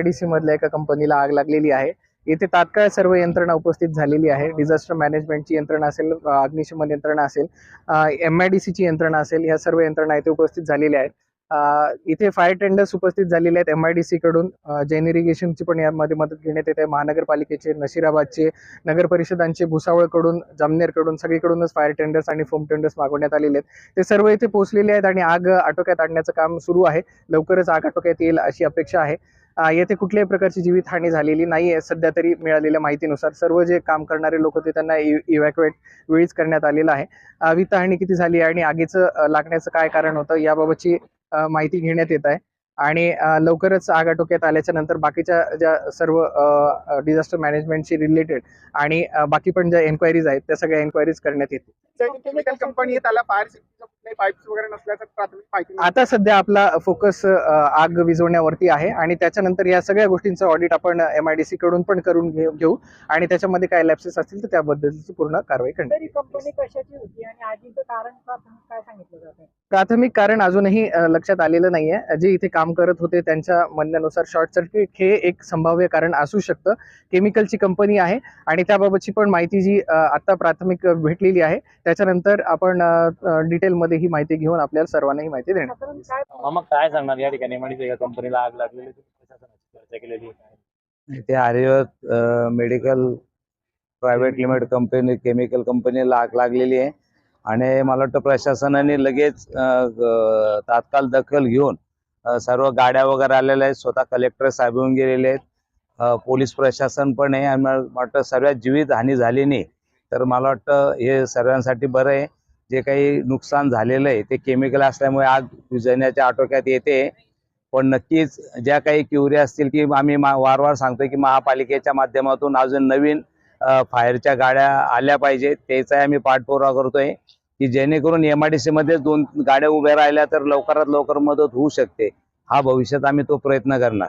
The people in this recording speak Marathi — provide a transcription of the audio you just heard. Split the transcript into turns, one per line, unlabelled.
एम डी मधल्या एका कंपनीला आग लागलेली आहे. येथे तात्काळ सर्व यंत्रणा उपस्थित झालेली आहे. डिझास्टर मॅनेजमेंटची यंत्रणा असेल अग्निशमन यंत्रणा असेल एम आय डी सीची यंत्रणा असेल ह्या सर्व यंत्रणा इथे उपस्थित झालेल्या आहेत. इथे फायर टेंडर्स उपस्थित झालेले आहेत एम आय डी सीकडून जेन इरिगेशनची पण यामध्ये मदत घेण्यात येते. महानगरपालिकेचे नशिराबादचे नगर परिषदांचे भुसावळकडून जामनेरकडून सगळीकडूनच फायर टेंडर्स आणि फोम टेंडर्स मागवण्यात आलेले आहेत. ते सर्व इथे पोहोचलेले आहेत आणि आग आटोक्यात आणण्याचं काम सुरू आहे. लवकरच आग आटोक्यात येईल अशी अपेक्षा आहे. येथे कुठल्याही प्रकारची जीवितहानी झालेली नाही आहे सध्या तरी मिळालेल्या माहितीनुसार. सर्व जे काम करणारे लोक होते त्यांना इव्हॅक्युएट वेळीच करण्यात आलेलं आहे. वित्तहानी किती झाली आणि आगीचं लागण्याचं काय कारण होतं याबाबतची माहिती घेण्यात येत आहे. आणि लवकरच आगाटोक्यात आल्याच्यानंतर बाकीच्या ज्या सर्व डिझास्टर मॅनेजमेंटशी रिलेटेड आणि बाकी पण ज्या एन्क्वायरीज आहेत त्या सगळ्या एन्क्वायरीज करण्यात येतील.
केमिकल कंपनी त्याला फायर पाईप्स वगैरे नसल्याचं प्राथमिक माहिती.
आता सध्या आपला फोकस आग विझवण्यावरती आहे आणि त्याच्यानंतर या सगळ्या गोष्टींचं ऑडिट आपण एम आय डी सी कडून पण करून घेऊ घेऊ आणि त्याच्यामध्ये काय लॅप्सेस असतील तर त्याबद्दलची पूर्ण कारवाई करण्यात
तरी कंपनी कशाची होती आणि आगीचं कारण प्राथमिक काय सांगितलं जातं
प्राथमिक कारण अजूनही लक्षात आलेलं नाहीये. जे इथे काम करत होते त्यांच्या म्हणण्यानुसार शॉर्ट सर्किट हे एक संभाव्य कारण असू शकतं. केमिकलची कंपनी आहे आणि त्याबाबतची पण माहिती जी आता प्राथमिक भेटलेली आहे त्याच्यानंतर आपण डिटेलमध्ये ही माहिती घेऊन आपल्याला सर्वांना ही माहिती देणार
साधारण काय
सांगणार या ठिकाणी? एका कंपनीला आग लागलेली तुम्ही प्रशासनाची चर्चा केलेली. आहे
इथे Aryavart medical private limited company chemical कंपनीला आग लागलेली आहे. आणि मला वाटतं प्रशासनाने लगेच तात्काळ दखल घेऊन सर्व गाड्या वगैरे आलेल्या आहेत. स्वतः कलेक्टर साहेब येऊन गेलेले आहेत. पोलीस प्रशासन पण आहे. आणि मला वाटतं सर्वात जीवित हानी झाली नाही. तर मला वाटतं हे सर्वांसाठी बरं आहे. जे काही नुकसान झालेलं आहे ते केमिकल असल्यामुळे आग विझवण्याच्या आटोक्यात येते. पण नक्कीच ज्या काही क्युरी असतील की आम्ही मा वारंवार सांगतोय की महापालिकेच्या माध्यमातून अजून नवीन फायरच्या गाड्या आल्या पाहिजेत. त्याचाही आम्ही पाठपुरावा करतोय की जेणेकरून एम आय डी दोन गाड्या उभ्या राहिल्या तर लवकरात लवकर मदत होऊ शकते. हा भविष्यात आम्ही तो प्रयत्न करणार.